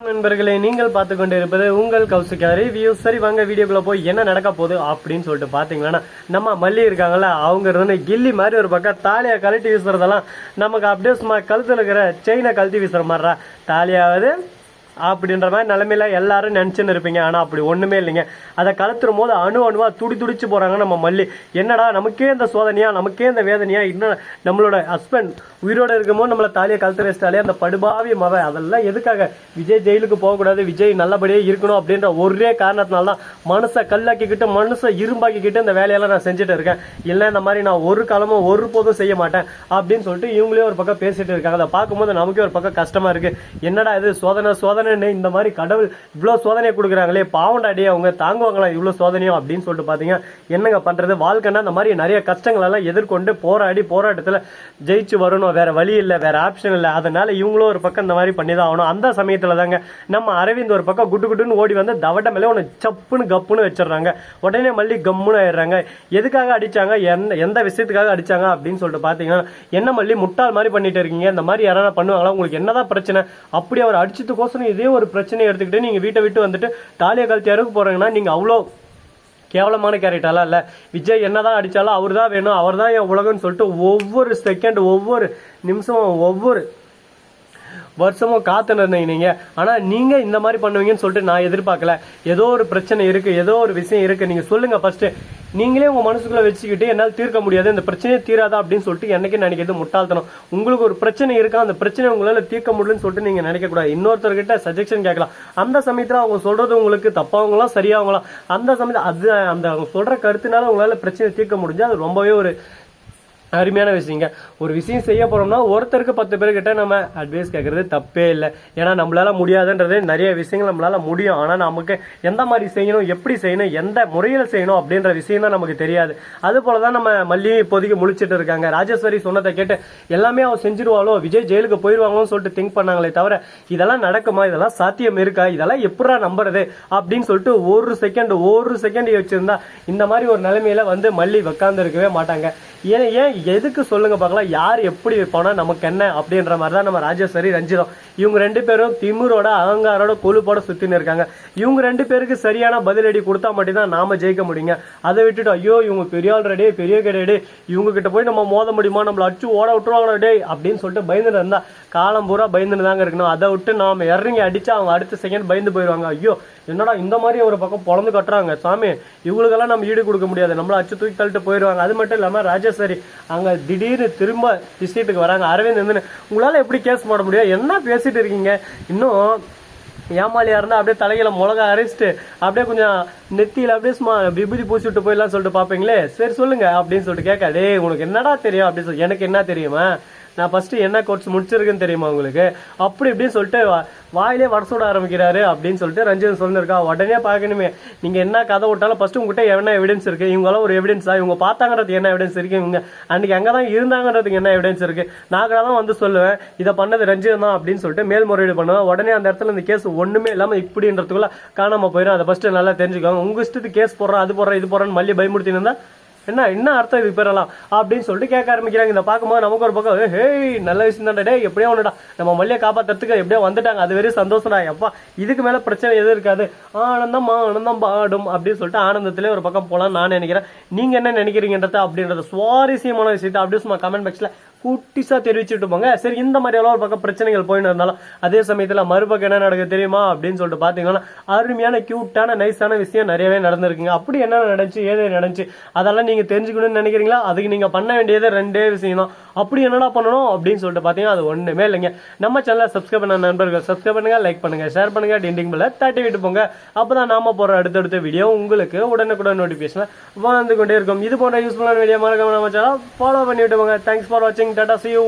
நண்பர்களே நீங்கள் பார்த்து கொண்டு இருப்பது உங்கள் கௌசிகா ரிவ்யூ சரி வாங்க வீடியோக்குள்ள போய் என்ன நடக்க போகுது அப்படின்னு சொல்லிட்டு பாத்தீங்கன்னா நம்ம மல்லி இருக்காங்கல்ல அவங்க இருந்து கில்லி மாதிரி ஒரு பக்கம் தாலியை கழட்டி வீசுறதெல்லாம் நமக்கு அப்படியே சும்மா கழுத்துல இருக்கிற செயினை கழட்டி வீசுற மாதிரிடா. தாலியாவது அப்படின்ற மாதிரி நிலைமையில எல்லாரும் நினைச்சுன்னு இருப்பீங்க. ஆனா அப்படி ஒண்ணுமே இல்லைங்க. அதை கலத்துரும் போது அணு அணுவா துடி துடிச்சு போறாங்க நம்ம மல்லி. என்னடா நமக்கே இந்த சோதனையா நமக்கே இந்த வேதனையா இன்னும் நம்மளோட ஹஸ்பண்ட் உயிரோட இருக்கும்போது நம்மளை தாலியை கழுத்து வச்சிட்டாலே அந்த படுபாவி மவ அதெல்லாம் எதுக்காக? விஜய் ஜெயிலுக்கு போகக்கூடாது விஜய் நல்லபடியாக இருக்கணும் அப்படின்ற ஒரே காரணத்தினால தான் மனசை கல்லாக்கிக்கிட்டு மனசை இரும்பாக்கிக்கிட்டு இந்த வேலையெல்லாம் நான் செஞ்சுட்டு இருக்கேன். இல்லை இந்த மாதிரி நான் ஒரு காலமும் ஒரு போதும் செய்ய மாட்டேன் அப்படின்னு சொல்லிட்டு இவங்களே ஒரு பக்கம் பேசிட்டு இருக்காங்க. அதை பார்க்கும்போது நமக்கே ஒரு பக்கம் கஷ்டமா இருக்கு. என்னடா இது? சோதனை சோதனை சோதனைன்னு இந்த மாதிரி கடவுள் இவ்வளோ சோதனையை கொடுக்குறாங்களே பாவண்டாடி அவங்க தாங்குவாங்களா இவ்வளோ சோதனையும் அப்படின்னு சொல்லிட்டு பார்த்தீங்க என்னங்க பண்றது? வாழ்க்கைன்னா இந்த மாதிரி நிறைய கஷ்டங்கள் எல்லாம் எதிர்கொண்டு போராடி போராட்டத்தில் ஜெயிச்சு வரணும். வேற வழி இல்லை வேற ஆப்ஷன் இல்லை. அதனால இவங்களும் ஒரு பக்கம் இந்த மாதிரி பண்ணி தான் ஆகணும். அந்த சமயத்தில் தாங்க நம்ம அரவிந்த் ஒரு பக்கம் குட்டு குட்டுன்னு ஓடி வந்து தவட்ட மேலே ஒன்று சப்புன்னு கப்புன்னு வச்சிடுறாங்க. உடனே மல்லி கம்முன்னு ஆயிடுறாங்க. எதுக்காக அடிச்சாங்க? எந்த எந்த விஷயத்துக்காக அடிச்சாங்க? அப்படின்னு சொல்லிட்டு பார்த்தீங்கன்னா என்ன மல்லி முட்டாள் மாதிரி பண்ணிட்டு இருக்கீங்க. இந்த மாதிரி யாராவது பண்ணுவாங்களா? உங்களுக்கு என்னதான் பிரச்சனை? அப்படி அவர் அடிச்சதுக்கோசரம் இதே ஒரு பிரச்சனையை எடுத்துக்கிட்டு நீங்கள் வீட்டை விட்டு வந்துட்டு தாலியை கழுத்து இறக்கு போகிறாங்கன்னா நீங்கள் அவ்வளோ கேவலமான கேரக்டர்லாம் இல்லை. விஜய் என்னதான் அடித்தாலும் அவர் தான் வேணும் அவர் தான் என் உலகம்னு சொல்லிட்டு ஒவ்வொரு செகண்ட் ஒவ்வொரு நிமிஷமும் ஒவ்வொரு வருஷமும் காத்து இருந்தீங்க ஆனால் நீங்கள் இந்த மாதிரி பண்ணுவீங்கன்னு சொல்லிட்டு நான் எதிர்பார்க்கல. ஏதோ ஒரு பிரச்சனை இருக்குது ஏதோ ஒரு விஷயம் இருக்குது நீங்கள் சொல்லுங்கள் ஃபஸ்ட்டு நீங்களே உங்கள் மனசுக்குள்ளே வச்சுக்கிட்டு என்னால் தீர்க்க முடியாது இந்த பிரச்சனையே தீராதா அப்படின்னு சொல்லிட்டு என்னைக்கு நினைக்கிறது முட்டாள்தனம். உங்களுக்கு ஒரு பிரச்சனை இருக்கா அந்த பிரச்சனை உங்களால் தீர்க்க முடியலன்னு சொல்லிட்டு நீங்கள் நினைக்கக்கூடாது இன்னொருத்தர்கிட்ட சஜெஷன் கேட்கலாம். அந்த சமயத்தில் அவங்க சொல்கிறது உங்களுக்கு தப்பாவங்களாம் சரியாவங்களாம் அந்த சமயத்தில் அது அந்த அவங்க சொல்கிற கருத்துனால உங்களால் பிரச்சனை தீர்க்க முடிஞ்சு அது ரொம்பவே ஒரு அருமையான விஷயங்க. ஒரு விஷயம் செய்ய போறோம்னா ஒருத்தருக்கு பத்து பேர்கிட்ட நம்ம அட்வைஸ் கேட்கறது தப்பே இல்லை. ஏன்னா நம்மளால முடியாதுன்றது நிறைய விஷயங்கள் நம்மளால முடியும். ஆனால் நமக்கு எந்த மாதிரி செய்யணும் எப்படி செய்யணும் எந்த முறையில் செய்யணும் அப்படின்ற விஷயம் தான் நமக்கு தெரியாது. அது போலதான் நம்ம மல்லியும் இப்போதைக்கு முழிச்சிட்டு இருக்காங்க. ராஜேஸ்வரி சொன்னதை கேட்டு எல்லாமே அவ செஞ்சிருவாளோ? விஜய் ஜெயிலுக்கு போயிருவாங்களோன்னு சொல்லிட்டு திங்க் பண்ணாங்களே தவிர இதெல்லாம் நடக்குமா? இதெல்லாம் சாத்தியம் இருக்கா? இதெல்லாம் எப்படா நம்புறது? அப்படின்னு சொல்லிட்டு ஒரு செகண்ட் ஒரு செகண்ட் வச்சிருந்தா இந்த மாதிரி ஒரு நிலைமையில வந்து மல்லி உட்கார்ந்து இருக்கவே மாட்டாங்க. ஏன் ஏன் எதுக்கு சொல்லுங்க பார்க்கலாம். யார் எப்படி போனா நமக்கு என்ன அப்படின்ற மாதிரி தான் நம்ம ராஜேஸ்வரி ரஞ்சிதம் இவங்க ரெண்டு பேரும் திமுரோட அகங்காரோட கொழுப்போட சுத்தின்னு இருக்காங்க. இவங்க ரெண்டு பேருக்கு சரியான பதிலடி கொடுத்தா மட்டும்தான் நாம ஜெயிக்க முடியுங்க. அதை விட்டுட்டு ஐயோ இவங்க பெரிய ஆள் ரெடி பெரிய கிடையாது இவங்க கிட்ட போய் நம்ம மோத முடியுமா? நம்மள அடிச்சு ஓட விட்டுருவாங்களா டே அப்படின்னு சொல்லிட்டு பயந்துட்டு இருந்தா காலம் பூரா பயந்துட்டு தாங்க இருக்கணும். அதை விட்டு நாம இறங்கி அடிச்சா அவங்க அடுத்த செகண்ட் பயந்து போயிடுவாங்க. ஐயோ என்னடா இந்த மாதிரி ஒரு பக்கம் பொழந்து கட்டுறாங்க? சாமி இவங்களுக்கெல்லாம் நம்ம ஈடு கொடுக்க முடியாது. நம்மள அச்சு தூக்கி தள்ளிட்டு போயிடுவாங்க. அது மட்டும் இல்லாமல் ராஜேஸ்வரி அங்கே திடீர்னு திரும்ப விஷயத்துக்கு வராங்க. அரவிந்த் வந்து உங்களால் எப்படி கேஸ் போட முடியும்? என்ன பேசிட்டு இருக்கீங்க? இன்னும் ஏமாலியா இருந்தா அப்படியே தலையில மிளகா அரைச்சிட்டு அப்படியே கொஞ்சம் நெத்தியில அப்படியே சும்மா விபூதி பூசிட்டு போயிடலாம் சொல்லிட்டு பாப்பீங்களே சரி சொல்லுங்க அப்படின்னு சொல்லிட்டு கேட்க டேய் உனக்கு என்னடா தெரியும்? அப்படின்னு சொல்லி எனக்கு என்ன தெரியுமா? நான் ஃபஸ்ட்டு என்ன கோர்ஸ் முடிச்சிருக்குன்னு தெரியுமா உங்களுக்கு? அப்படி இப்படின்னு சொல்லிட்டு வா- வாயிலே வட சுட ஆரம்பிக்கிறாரு அப்படின்னு சொல்லிட்டு ரஞ்சித் சொல்லிருக்கா. உடனே பார்க்கணுமே நீங்கள் என்ன கதை விட்டாலும் ஃபஸ்ட்டு உங்ககிட்ட என்ன எவிடன்ஸ் இருக்குது இவங்களாம் ஒரு எவிடன்ஸா இவங்க பார்த்தாங்கிறதுக்கு என்ன எவிடன்ஸ் இருக்குது இவங்க அன்றைக்கி அங்கே தான் இருந்தாங்கன்றதுக்கு என்ன எவிடன்ஸ் இருக்குது நான் தான் வந்து சொல்லுவேன் இதை பண்ணது ரஞ்சித் தான் அப்படின்னு சொல்லிட்டு மேல்முறையீடு பண்ணுவேன். உடனே அந்த இடத்துல இந்த கேஸ் ஒன்றுமே இல்லாமல் இப்படின்றதுக்குள்ளே காணாமல் போயிடும் அதை ஃபஸ்ட்டு நல்லா தெரிஞ்சுக்கோங்க. உங்கள் இஷ்டத்துக்கு கேஸ் போடுறேன் அது போடுறேன் இது போடுறேன்னு மல்லி பயமுறுத்தினா என்ன என்ன அர்த்தம் இது பெறலாம் அப்படின்னு சொல்லிட்டு கேட்க ஆரம்பிக்கிறாங்க. இதை பார்க்கும்போது நமக்கு ஒரு பக்கம் ஹேய் நல்ல விஷயம் தான்டா டே எப்படியோ ஒன்றுடா நம்ம மல்லியை காப்பாற்றுறதுக்கு எப்படியோ வந்துட்டாங்க. அது வெறும் சந்தோஷம்டா எப்பா இதுக்கு மேலே பிரச்சனை எதுவும் இருக்காது. ஆனந்தம் ஆனந்தம் பாடும் அப்படின்னு சொல்லிட்டு ஆனந்தத்திலே ஒரு பக்கம் போகலாம் நான் நினைக்கிறேன். நீங்கள் என்ன நினைக்கிறீங்கன்றத அப்படின்றத சுவாரஸ்யமான விஷயத்தை அப்படியே சும்மா கமெண்ட் பாக்ஸில் குட்டிஸா தெரிவிச்சுட்டு போங்க. சரி இந்த மாதிரி எல்லாம் ஒரு பக்கம் பிரச்சனைகள் போயின்னு இருந்தாலும் அதே சமயத்துல மறுபக்கம் என்ன நடக்குது தெரியுமா அப்படின்னு சொல்லிட்டு பாத்தீங்கன்னா அருமையான கியூட்டான நைஸான விஷயம் நிறையவே நடந்திருக்குங்க. அப்படி என்ன நடந்துச்சு ஏது நடந்துச்சு அதெல்லாம் நீங்க தெரிஞ்சுக்கணும்னு நினைக்கிறீங்களா? அதுக்கு நீங்க பண்ண வேண்டியது ரெண்டே விஷயம் தான் அப்படி என்னடா பண்ணணும் அப்படின்னு சொல்லிட்டு பாத்தீங்கன்னா அது ஒண்ணுமே இல்லைங்க. நம்ம சேனலை சப்ஸ்கிரைப் பண்ண நண்பர்கள் சப்ஸ்கிரைப் பண்ணுங்க லைக் பண்ணுங்க ஷேர் பண்ணுங்க டிண்டிங் பில்ல தட்டி விட்டு போங்க. அப்பதான் நாம போற அடுத்தடுத்த வீடியோ உங்களுக்கு உடனுக்குடன் நோட்டிபிகேஷன் வந்து கொண்டே இருக்கும். இது போன்ற யூஸ்ஃபுல்லான வீடியோ மறக்காம நம்ம சேனல் ஃபாலோ பண்ணி விட்டு போங்க. தேங்க்ஸ் ஃபார் வாட்சிங் டாடா see you